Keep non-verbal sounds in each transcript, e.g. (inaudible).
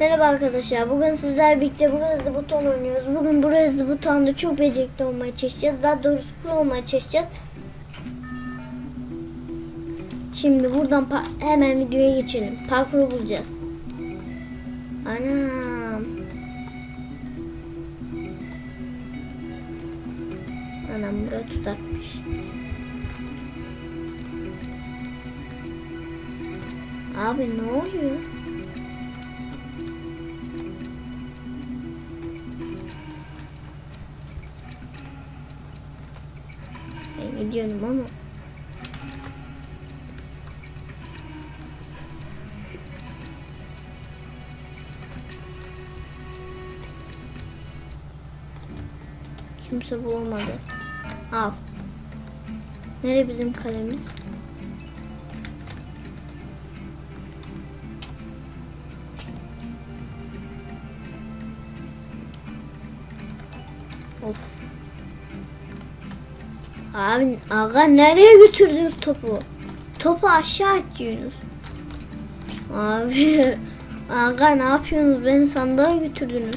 Merhaba arkadaşlar. Bugün sizler birlikte burası da buton oynuyoruz. Bugün burası da butonda çok becerikli olmaya çalışacağız. Daha doğrusu pro olmaya çalışacağız. Şimdi buradan hemen videoya geçelim. Parkuru bulacağız. Anam. Anam buraya tutakmış. Abi ne oluyor? Ben gidiyorum ama. Kimse bulamadı. Al. Nereye bizim kalemiz? Of. Abi aga nereye götürdünüz topu? Topu aşağı atıyorsunuz. Abi (laughs) aga ne yapıyorsunuz? Beni sandığa götürdünüz.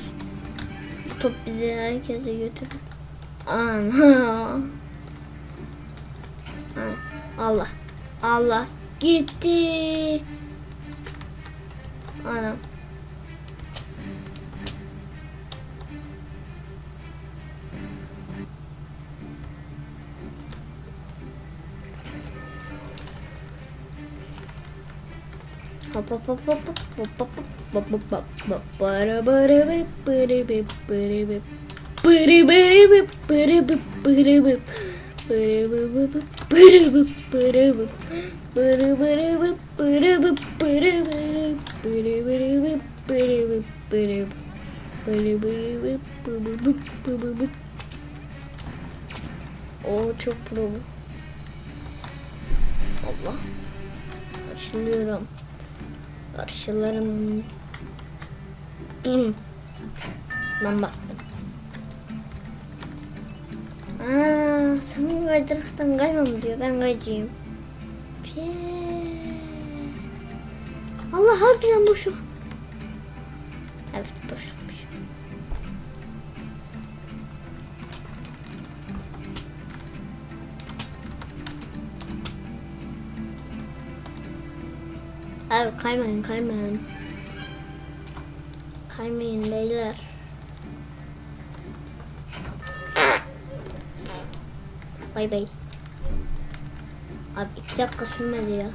Top bizi herkese götürdü. Ana. Allah. Allah. Gitti. Anam. Hop O çok pro. Allah. Açılıyorum. Karşılarım. Hmm. Ben bastım. Aa, sen kaydıraktan kayma mı diyor. Ben kayacağım. Allah harbiden boşluk. Evet boşlukmuş. Abi kaymayın kaymayın. Kaymayın beyler. Bay bay. Abi iki dakika sürmedi ya.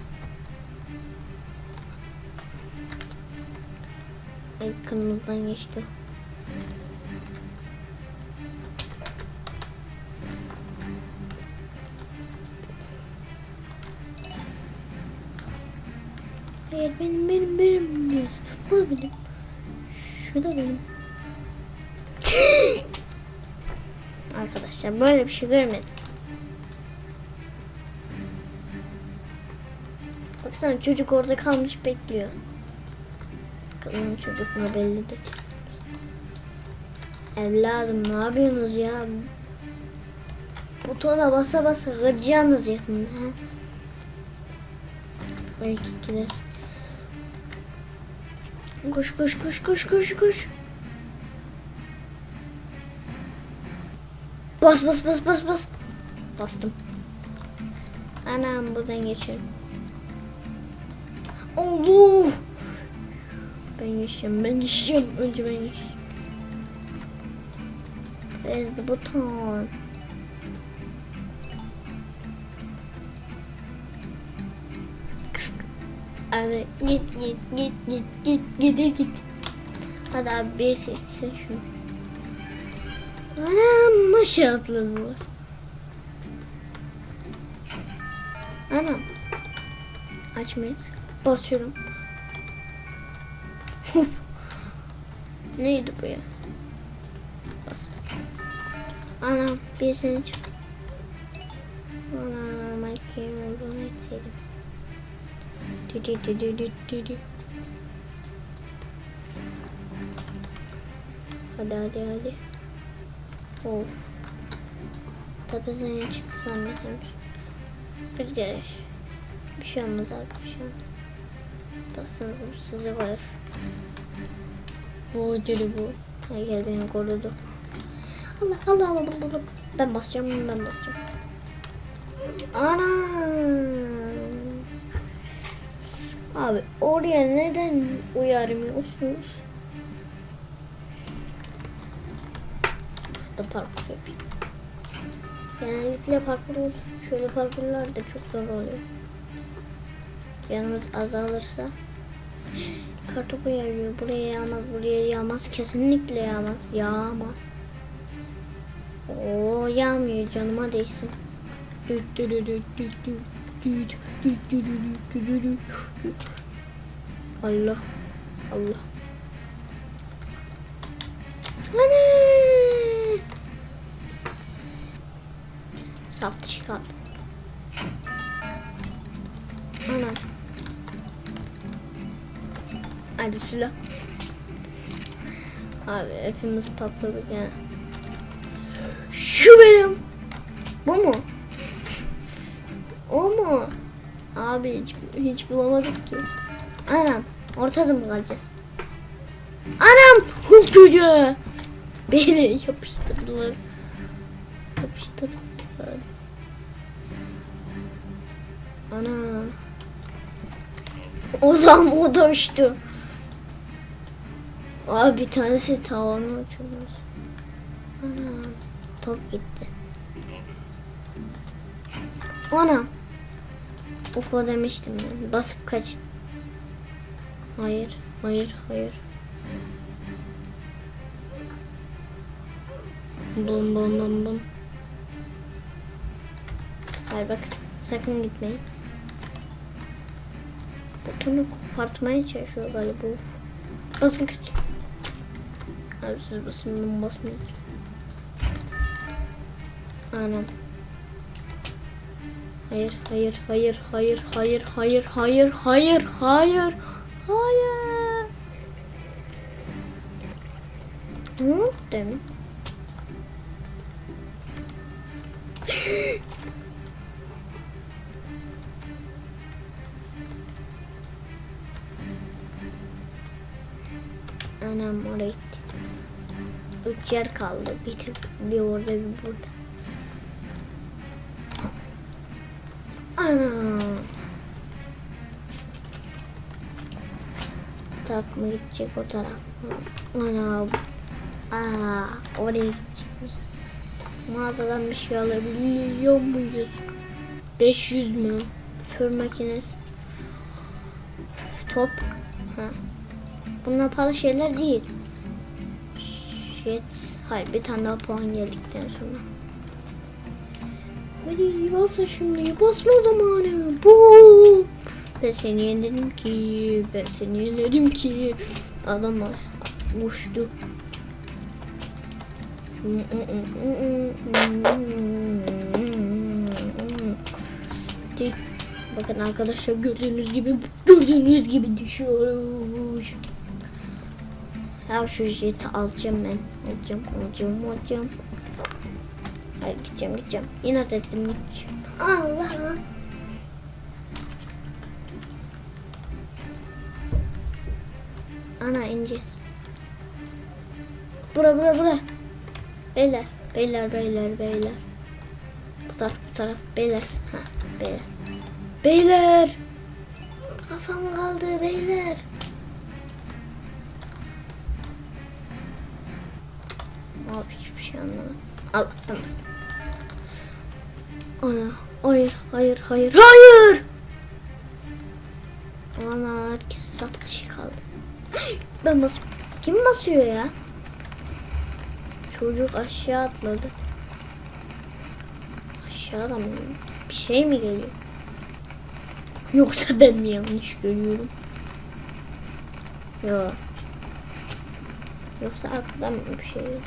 Ay kırmızıdan geçti. Hayır benim benim benim diyorsun. Bu benim. Şu da benim. Arkadaşlar böyle bir şey görmedim. Baksana çocuk orada kalmış bekliyor. Bakalım çocuk mu belli değil. Evladım ne yapıyorsunuz ya? Butona basa basa kıracaksınız yakında. Belki gidersin. Koş koş koş koş koş koş. Bas bas bas bas bas. Bastım. Anam buradan geçiyorum. Allah. Ben geçeceğim ben geçeceğim. Önce ben geçeceğim. Press the button. Hadi git git git git git git git. Hadi abi bir seçsin şunu. Anam aşağı atladılar. Anam. Açmayız. Basıyorum. Neydi bu ya? Bas. Anam bir seni çık. Anam Hadi hadi hadi. Of. Senin çıktı zannederim. Rüzgar. Bir şey olmaz abi bir şey olmaz. Basın sizi var. Bu deli bu. Hayır beni korudu. Allah Allah. Allah. Ben basacağım ben basacağım. Ana. Abi oraya neden uyarmıyorsunuz? Şurada parkur yapayım. Genellikle parkur şöyle parkurlar da çok zor oluyor. Yanımız azalırsa kartopu yağıyor. Buraya yağmaz, buraya yağmaz. Kesinlikle yağmaz. Yağmaz. Oo yağmıyor canıma değsin. Düt düt düt düt düt Allah Allah. Anne. Saptı çıkardı. Ana. Hadi silah. Abi hepimiz patladık yani. Şu benim. Bu mu? O mu? Abi hiç, hiç bulamadık ki. Anam. Ortada mı kalacağız? Anam. Hulk çocuğu. Beni yapıştırdılar. Yapıştırdılar. Ana. O zaman o da uçtu. Abi bir tanesi tavanı uçurmuş. Ana. Top gitti. Ana. UFO demiştim ben. Basıp kaç. Hayır. Hayır. Hayır. Bum bum bum bum. Hayır bak. Sakın gitmeyin. Butonu kopartmaya çalışıyor galiba. Uf. Basın kaç. Abi siz basın ben basmayacağım. Anam. Hayır, hayır, hayır, hayır, hayır, hayır, hayır, hayır, hayır, hayır. Oldu demin? Anam oraya gitti. Üç yer kaldı. Bir tek bir orada bir burada. Tak mı gidecek o taraf? Ana. Aa, oraya gidecekmiş. Mağazadan bir şey alabiliyor muyuz? 500 mü? Fır makinesi. Top. Ha. Bunlar pahalı şeyler değil. Shit. Hayır bir tane daha puan geldikten sonra. Hadi basın şimdi. Basma zamanı. Bu. Ben seni yendim ki. Ben seni yendim ki. Adam uçtu. Dik. Bakın arkadaşlar gördüğünüz gibi gördüğünüz gibi düşüyoruz. Ya şu jeti alacağım ben. Alacağım, alacağım, alacağım. Hayır gideceğim, gideceğim. İnat ettim gideceğim. Allah. Ana ineceğiz. Bura bura bura. Beyler, beyler, beyler, beyler. Bu taraf, bu taraf, beyler. Ha, beyler. Beyler. Kafam kaldı beyler. Abi hiçbir şey anlamadım. Allah. Ana, hayır, hayır, hayır, hayır. Ana herkes saf dışı kaldı. Ben bas. Kim basıyor ya? Çocuk aşağı atladı. Aşağıda mı? Bir şey mi geliyor? Yoksa (laughs) ben mi yanlış görüyorum? Yok. Yoksa arkadan mı bir şey geliyor?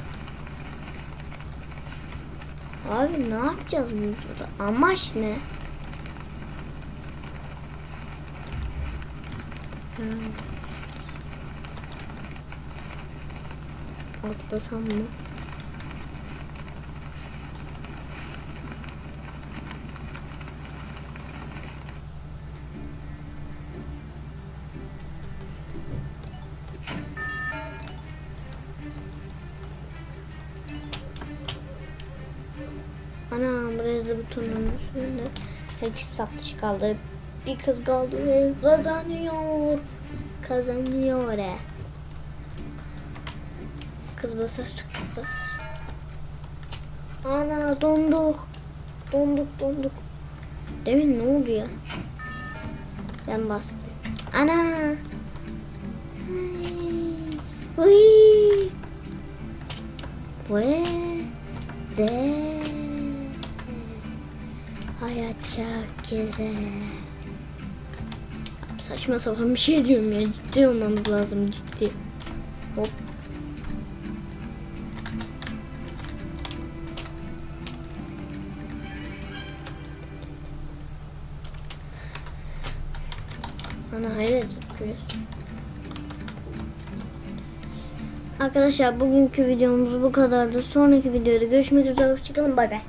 Abi ne yapacağız burada? Amaç ne? Hmm. Atlasam mı? Ana Brezilya butonunun üstünde herkes satış kaldı. Bir kız kaldı kazanıyor. Kazanıyor. Kız basar, kız basar. Ana donduk. Donduk donduk. Demin ne oldu ya? Ben bastım. Ana. Uy. Ve de hayat çok güzel. Saçma sapan bir şey diyorum ya. Ciddi olmamız lazım ciddi. Hop. Ana hayret yapıyoruz. Arkadaşlar bugünkü videomuz bu kadardı. Sonraki videoda görüşmek üzere. Hoşçakalın. Bay bay.